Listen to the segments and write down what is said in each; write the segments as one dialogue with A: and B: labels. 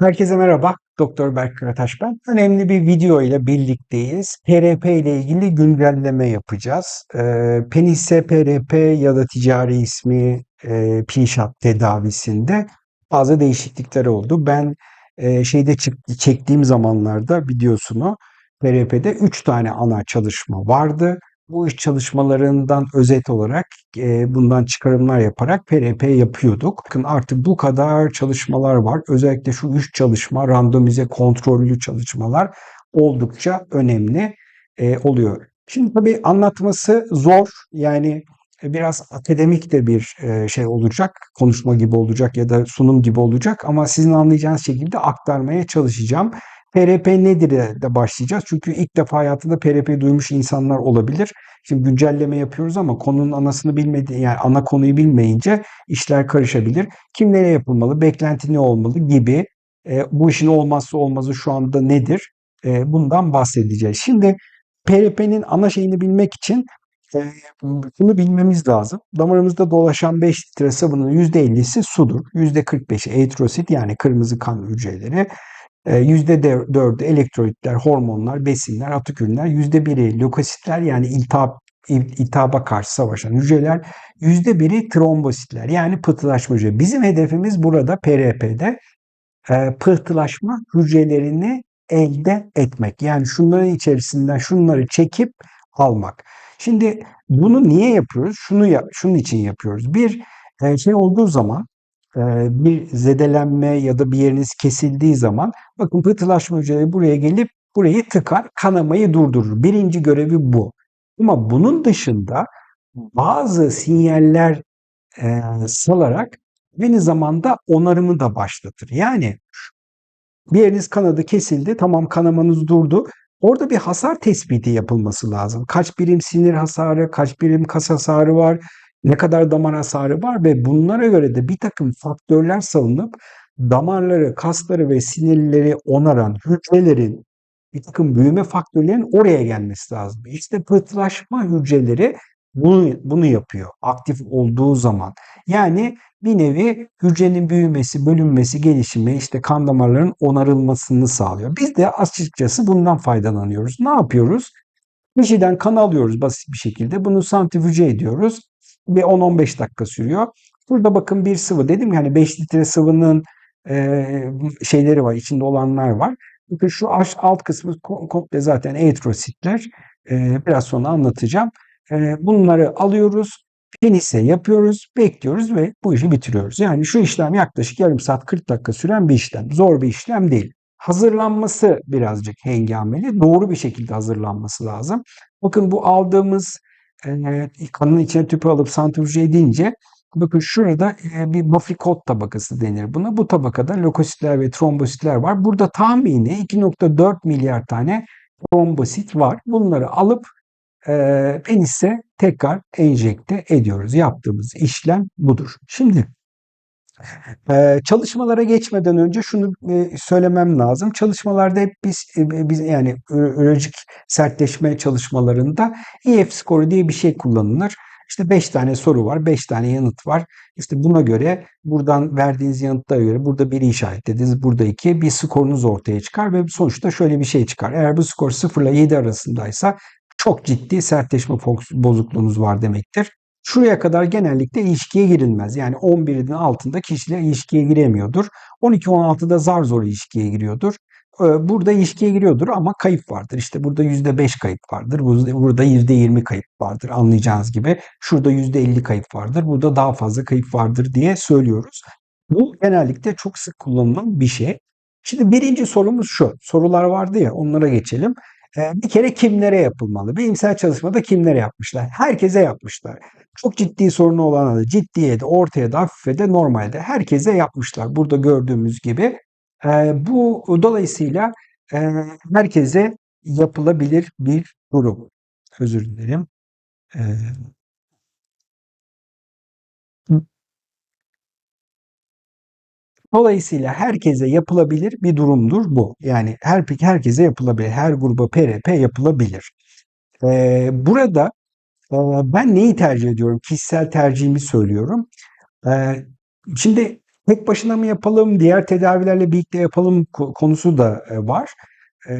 A: Herkese merhaba. Doktor Berk Karataş ben. Önemli bir video ile birlikteyiz. PRP ile ilgili güncelleme yapacağız. Ee, Penise PRP ya da ticari ismi e, PİŞAT tedavisinde bazı değişiklikler oldu. Ben e, şeyde çektiğim zamanlarda videosunu PRP'de 3 tane ana çalışma vardı. Bu iş çalışmalarından özet olarak e, bundan çıkarımlar yaparak PRP yapıyorduk. Bakın artık bu kadar çalışmalar var. Özellikle şu üç çalışma randomize kontrollü çalışmalar oldukça önemli e, oluyor. Şimdi tabii anlatması zor. Yani biraz akademik de bir e, şey olacak. Konuşma gibi olacak ya da sunum gibi olacak ama sizin anlayacağınız şekilde aktarmaya çalışacağım. PRP nedir de başlayacağız. Çünkü ilk defa hayatında PRP duymuş insanlar olabilir. Şimdi güncelleme yapıyoruz ama konunun anasını bilmedi yani ana konuyu bilmeyince işler karışabilir. Kimlere yapılmalı, beklenti ne olmalı gibi e, bu işin olmazsa olmazı şu anda nedir? E, bundan bahsedeceğiz. Şimdi PRP'nin ana şeyini bilmek için e, bunu bilmemiz lazım. Damarımızda dolaşan 5 litre sıvının %50'si sudur. %45'i eritrosit yani kırmızı kan hücreleri. %4'ü elektrolitler, hormonlar, besinler, atık ürünler. %1'i lökositler yani iltihap, iltihaba karşı savaşan hücreler. %1'i trombositler yani pıhtılaşma hücreleri. Bizim hedefimiz burada PRP'de e, pıhtılaşma hücrelerini elde etmek. Yani şunların içerisinden şunları çekip almak. Şimdi bunu niye yapıyoruz? Şunu yap, şunun için yapıyoruz. Bir e, şey olduğu zaman bir zedelenme ya da bir yeriniz kesildiği zaman bakın pıhtılaşma hücreleri buraya gelip burayı tıkar, kanamayı durdurur. Birinci görevi bu. Ama bunun dışında bazı sinyaller e, salarak aynı zamanda onarımı da başlatır. Yani bir yeriniz kanadı kesildi, tamam kanamanız durdu. Orada bir hasar tespiti yapılması lazım. Kaç birim sinir hasarı, kaç birim kas hasarı var, ne kadar damar hasarı var ve bunlara göre de bir takım faktörler salınıp damarları, kasları ve sinirleri onaran hücrelerin bir takım büyüme faktörlerinin oraya gelmesi lazım. İşte pıhtılaşma hücreleri bunu, bunu yapıyor aktif olduğu zaman. Yani bir nevi hücrenin büyümesi, bölünmesi, gelişimi, işte kan damarlarının onarılmasını sağlıyor. Biz de açıkçası bundan faydalanıyoruz. Ne yapıyoruz? Kişiden kan alıyoruz basit bir şekilde. Bunu santrifüje ediyoruz ve 10-15 dakika sürüyor. Burada bakın bir sıvı dedim yani 5 litre sıvının e, şeyleri var, içinde olanlar var. Bakın şu alt kısmı komple zaten eritrositler. E, biraz sonra anlatacağım. E, bunları alıyoruz, penise yapıyoruz, bekliyoruz ve bu işi bitiriyoruz. Yani şu işlem yaklaşık yarım saat 40 dakika süren bir işlem. Zor bir işlem değil. Hazırlanması birazcık hengameli. Doğru bir şekilde hazırlanması lazım. Bakın bu aldığımız kanın içine tüpü alıp santrifüje edince bakın şurada bir Moffitt tabakası denir buna. Bu tabakada lökositler ve trombositler var. Burada tahmini 2.4 milyar tane trombosit var. Bunları alıp e, penise tekrar enjekte ediyoruz. Yaptığımız işlem budur. Şimdi ee, çalışmalara geçmeden önce şunu e, söylemem lazım. Çalışmalarda hep biz, e, biz yani ürolojik sertleşme çalışmalarında EF skoru diye bir şey kullanılır. İşte 5 tane soru var, 5 tane yanıt var. İşte buna göre buradan verdiğiniz yanıtlara göre burada biri işaretlediniz, burada iki bir skorunuz ortaya çıkar ve sonuçta şöyle bir şey çıkar. Eğer bu skor 0 ile 7 arasındaysa çok ciddi sertleşme bozukluğunuz var demektir. Şuraya kadar genellikle ilişkiye girilmez. Yani 11'in altında kişiler ilişkiye giremiyordur. 12-16'da zar zor ilişkiye giriyordur. Ee, burada ilişkiye giriyordur ama kayıp vardır. İşte burada %5 kayıp vardır. Burada %20 kayıp vardır anlayacağınız gibi. Şurada %50 kayıp vardır. Burada daha fazla kayıp vardır diye söylüyoruz. Bu genellikle çok sık kullanılan bir şey. Şimdi birinci sorumuz şu. Sorular vardı ya onlara geçelim. Bir kere kimlere yapılmalı? Bilimsel çalışmada kimlere yapmışlar? Herkese yapmışlar. Çok ciddi sorunu olana da ciddiye de ortaya da hafife de normalde herkese yapmışlar. Burada gördüğümüz gibi. Bu dolayısıyla herkese yapılabilir bir durum. Özür dilerim. Ee, Dolayısıyla herkese yapılabilir bir durumdur bu. Yani her herkese yapılabilir. Her gruba PRP yapılabilir. Ee, burada e, ben neyi tercih ediyorum? Kişisel tercihimi söylüyorum. Ee, şimdi tek başına mı yapalım, diğer tedavilerle birlikte yapalım ko- konusu da e, var. E,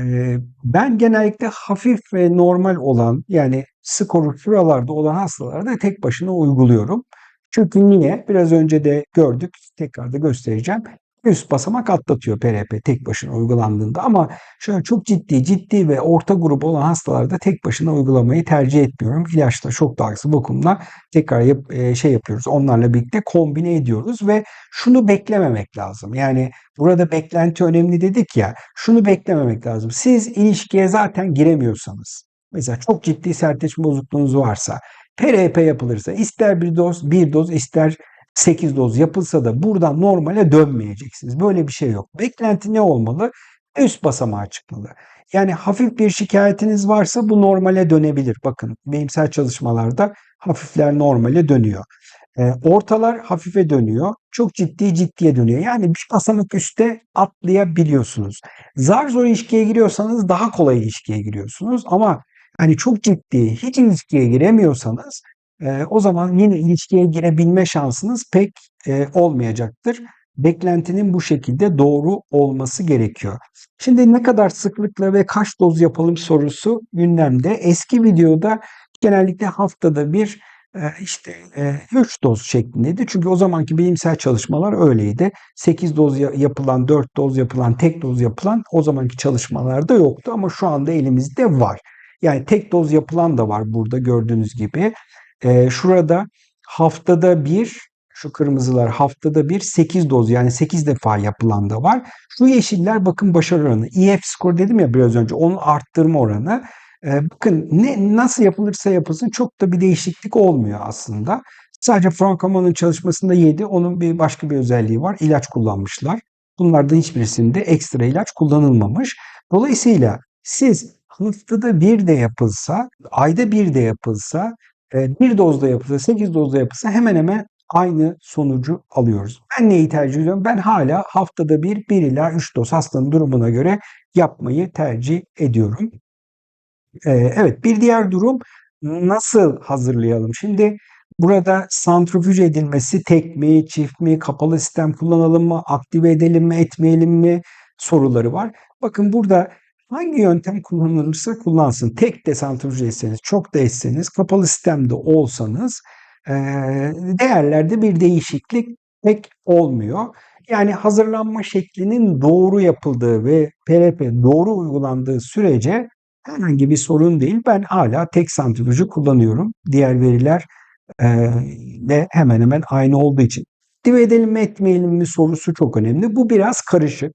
A: ben genellikle hafif ve normal olan yani skoru şuralarda olan hastalarda tek başına uyguluyorum. Çünkü niye? Biraz önce de gördük, tekrar da göstereceğim. Üst basamak atlatıyor PRP tek başına uygulandığında ama şöyle çok ciddi, ciddi ve orta grup olan hastalarda tek başına uygulamayı tercih etmiyorum. İlaçla çok daha kısa bakımla tekrar yap, e, şey yapıyoruz. Onlarla birlikte kombine ediyoruz ve şunu beklememek lazım. Yani burada beklenti önemli dedik ya. Şunu beklememek lazım. Siz ilişkiye zaten giremiyorsanız mesela çok ciddi sertleşme bozukluğunuz varsa PRP yapılırsa ister bir doz, bir doz ister 8 doz yapılsa da buradan normale dönmeyeceksiniz. Böyle bir şey yok. Beklenti ne olmalı? Üst basamağa çıkmalı. Yani hafif bir şikayetiniz varsa bu normale dönebilir. Bakın bilimsel çalışmalarda hafifler normale dönüyor. E, ortalar hafife dönüyor. Çok ciddi ciddiye dönüyor. Yani bir basamak üstte atlayabiliyorsunuz. Zar zor ilişkiye giriyorsanız daha kolay ilişkiye giriyorsunuz. Ama hani çok ciddi hiç ilişkiye giremiyorsanız e, o zaman yine ilişkiye girebilme şansınız pek e, olmayacaktır. Beklentinin bu şekilde doğru olması gerekiyor. Şimdi ne kadar sıklıkla ve kaç doz yapalım sorusu gündemde. Eski videoda genellikle haftada bir e, işte 3 doz şeklindeydi. Çünkü o zamanki bilimsel çalışmalar öyleydi. 8 doz yapılan, 4 doz yapılan, tek doz yapılan o zamanki çalışmalarda yoktu ama şu anda elimizde var. Yani tek doz yapılan da var burada gördüğünüz gibi. Ee, şurada haftada bir şu kırmızılar haftada bir 8 doz yani 8 defa yapılan da var. Şu yeşiller bakın başarı oranı. EF skor dedim ya biraz önce onun arttırma oranı. Ee, bakın ne nasıl yapılırsa yapılsın çok da bir değişiklik olmuyor aslında. Sadece Frank Aman'ın çalışmasında 7 onun bir başka bir özelliği var. İlaç kullanmışlar. Bunlardan hiçbirisinde ekstra ilaç kullanılmamış. Dolayısıyla siz haftada bir de yapılsa, ayda bir de yapılsa bir dozda yapılsa, 8 dozda yapılsa hemen hemen aynı sonucu alıyoruz. Ben neyi tercih ediyorum? Ben hala haftada bir, 1 ila 3 doz hastanın durumuna göre yapmayı tercih ediyorum. Evet bir diğer durum nasıl hazırlayalım? Şimdi burada santrifüj edilmesi tek mi, çift mi, kapalı sistem kullanalım mı, aktive edelim mi, etmeyelim mi soruları var. Bakın burada Hangi yöntem kullanılırsa kullansın. Tek de santrifüj etseniz, çok da etseniz, kapalı sistemde olsanız değerlerde bir değişiklik pek olmuyor. Yani hazırlanma şeklinin doğru yapıldığı ve PRP doğru uygulandığı sürece herhangi bir sorun değil. Ben hala tek santrifüjü kullanıyorum. Diğer veriler de hemen hemen aynı olduğu için. Aktive edelim mi etmeyelim mi sorusu çok önemli. Bu biraz karışık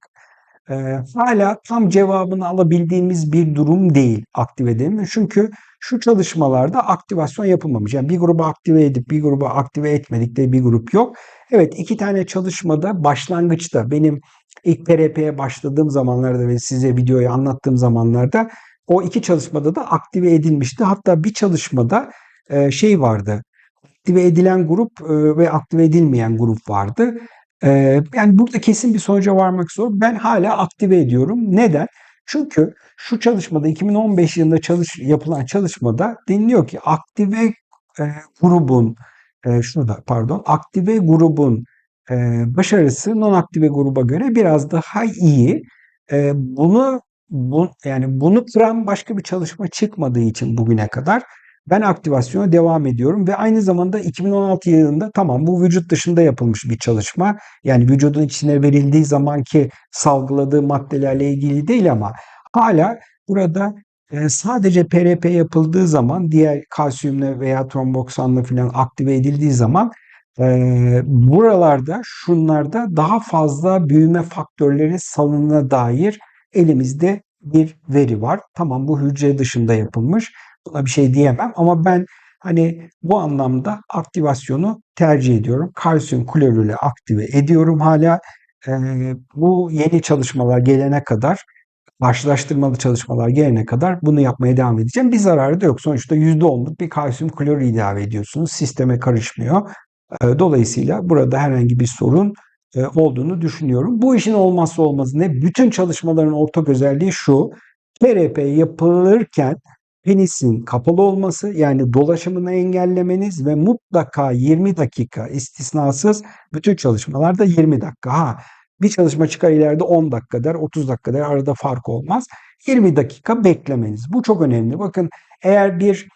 A: e, hala tam cevabını alabildiğimiz bir durum değil aktive edilme. Çünkü şu çalışmalarda aktivasyon yapılmamış. Yani bir grubu aktive edip bir grubu aktive etmedik de bir grup yok. Evet iki tane çalışmada başlangıçta benim ilk PRP'ye başladığım zamanlarda ve size videoyu anlattığım zamanlarda o iki çalışmada da aktive edilmişti. Hatta bir çalışmada e, şey vardı. Aktive edilen grup e, ve aktive edilmeyen grup vardı. Ee, yani burada kesin bir sonuca varmak zor. Ben hala aktive ediyorum. Neden? Çünkü şu çalışmada 2015 yılında çalış, yapılan çalışmada deniliyor ki aktive e, grubun e, şurada pardon aktive grubun e, başarısı non aktive gruba göre biraz daha iyi. E, bunu bu, yani bunu kıran başka bir çalışma çıkmadığı için bugüne kadar ben aktivasyona devam ediyorum ve aynı zamanda 2016 yılında tamam bu vücut dışında yapılmış bir çalışma. Yani vücudun içine verildiği zamanki salgıladığı maddelerle ilgili değil ama hala burada e, sadece PRP yapıldığı zaman diğer kalsiyumla veya tromboksanla falan aktive edildiği zaman e, buralarda şunlarda daha fazla büyüme faktörleri salınına dair elimizde bir veri var. Tamam bu hücre dışında yapılmış Buna bir şey diyemem ama ben hani bu anlamda aktivasyonu tercih ediyorum. Kalsiyum klorürle aktive ediyorum hala. Ee, bu yeni çalışmalar gelene kadar karşılaştırmalı çalışmalar gelene kadar bunu yapmaya devam edeceğim. Bir zararı da yok. Sonuçta %10'luk bir kalsiyum klorür ilave ediyorsunuz. Sisteme karışmıyor. Ee, dolayısıyla burada herhangi bir sorun e, olduğunu düşünüyorum. Bu işin olmazsa olmazı ne? Bütün çalışmaların ortak özelliği şu. PRP yapılırken penisin kapalı olması yani dolaşımını engellemeniz ve mutlaka 20 dakika istisnasız bütün çalışmalarda 20 dakika. Ha bir çalışma çıkar ileride 10 dakika der, 30 dakika der arada fark olmaz. 20 dakika beklemeniz. Bu çok önemli. Bakın eğer bir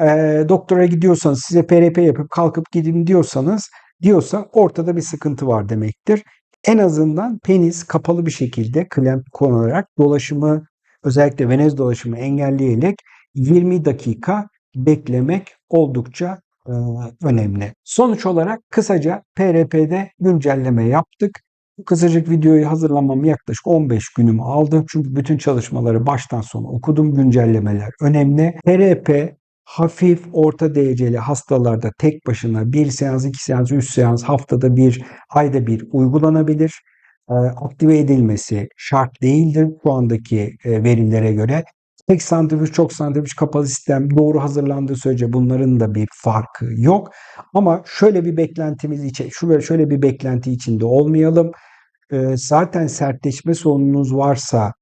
A: e, doktora gidiyorsanız size PRP yapıp kalkıp gidin diyorsanız diyorsa ortada bir sıkıntı var demektir. En azından penis kapalı bir şekilde klemp konularak dolaşımı özellikle venöz dolaşımı engelleyerek 20 dakika beklemek oldukça e, önemli. Sonuç olarak kısaca PRP'de güncelleme yaptık. Bu kısacık videoyu hazırlamam yaklaşık 15 günümü aldı. Çünkü bütün çalışmaları baştan sona okudum. Güncellemeler önemli. PRP hafif orta dereceli hastalarda tek başına bir seans, iki seans, üç seans haftada bir, ayda bir uygulanabilir. E, aktive edilmesi şart değildir şu andaki e, verilere göre. Tek santrifüj, çok santrifüj, kapalı sistem doğru hazırlandığı sürece bunların da bir farkı yok. Ama şöyle bir beklentimiz için, şöyle şöyle bir beklenti içinde olmayalım. E, zaten sertleşme sorununuz varsa,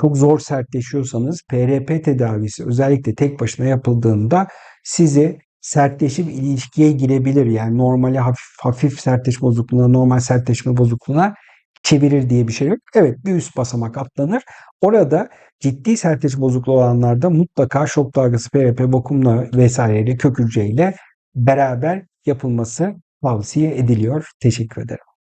A: çok zor sertleşiyorsanız PRP tedavisi özellikle tek başına yapıldığında sizi sertleşip ilişkiye girebilir. Yani normali hafif, hafif sertleşme bozukluğuna, normal sertleşme bozukluğuna çevirir diye bir şey yok. Evet bir üst basamak atlanır. Orada ciddi sertleşme bozukluğu olanlarda mutlaka şok dalgası, PRP, vakumla vesaireyle kök hücreyle beraber yapılması tavsiye ediliyor. Teşekkür ederim.